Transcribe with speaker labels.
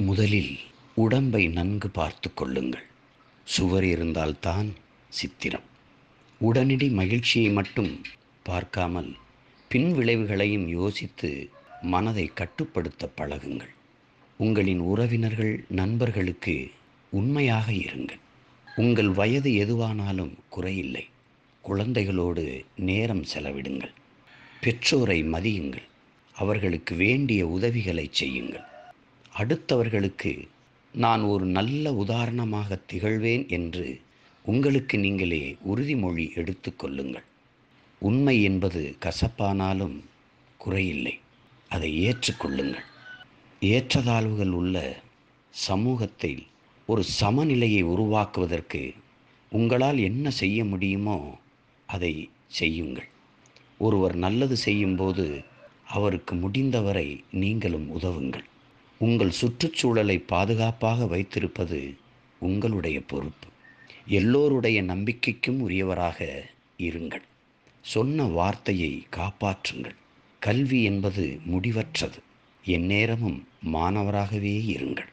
Speaker 1: முதலில் உடம்பை நன்கு பார்த்து கொள்ளுங்கள். சுவர் இருந்தால்தான் சித்திரம். உடனடி மகிழ்ச்சியை மட்டும் பார்க்காமல் பின் விளைவுகளையும் யோசித்து மனதை கட்டுப்படுத்த பழகுங்கள். உங்களின் உறவினர்கள் நண்பர்களுக்கு உண்மையாக இருங்கள். உங்கள் வயது எதுவானாலும் குறையில்லை. குழந்தைகளோடு நேரம் செலவிடுங்கள். பெற்றோரை மதியுங்கள். அவர்களுக்கு வேண்டிய உதவிகளை செய்யுங்கள். அடுத்தவர்களுக்கு நான் ஒரு நல்ல உதாரணமாக திகழ்வேன் என்று உங்களுக்கு நீங்களே உறுதிமொழி எடுத்துக்கொள்ளுங்கள் உண்மை என்பது கசப்பானாலும் குறையில்லை. அதை ஏற்றுக்கொள்ளுங்கள் ஏற்றதாழ்வுகள் உள்ள சமூகத்தில் ஒரு சமநிலையை உருவாக்குவதற்கு உங்களால் என்ன செய்ய முடியுமோ அதை செய்யுங்கள். ஒருவர் நல்லது செய்யும்போது அவருக்கு முடிந்தவரை நீங்களும் உதவுங்கள். உங்கள் சுற்றுச்சூழலை பாதுகாப்பாக வைத்திருப்பது உங்களுடைய பொறுப்பு. எல்லோருடைய நம்பிக்கைக்கும் உரியவராக இருங்கள். சொன்ன வார்த்தையை காப்பாற்றுங்கள். கல்வி என்பது முடிவற்றது. எந்நேரமும் மாணவராகவே இருங்கள்.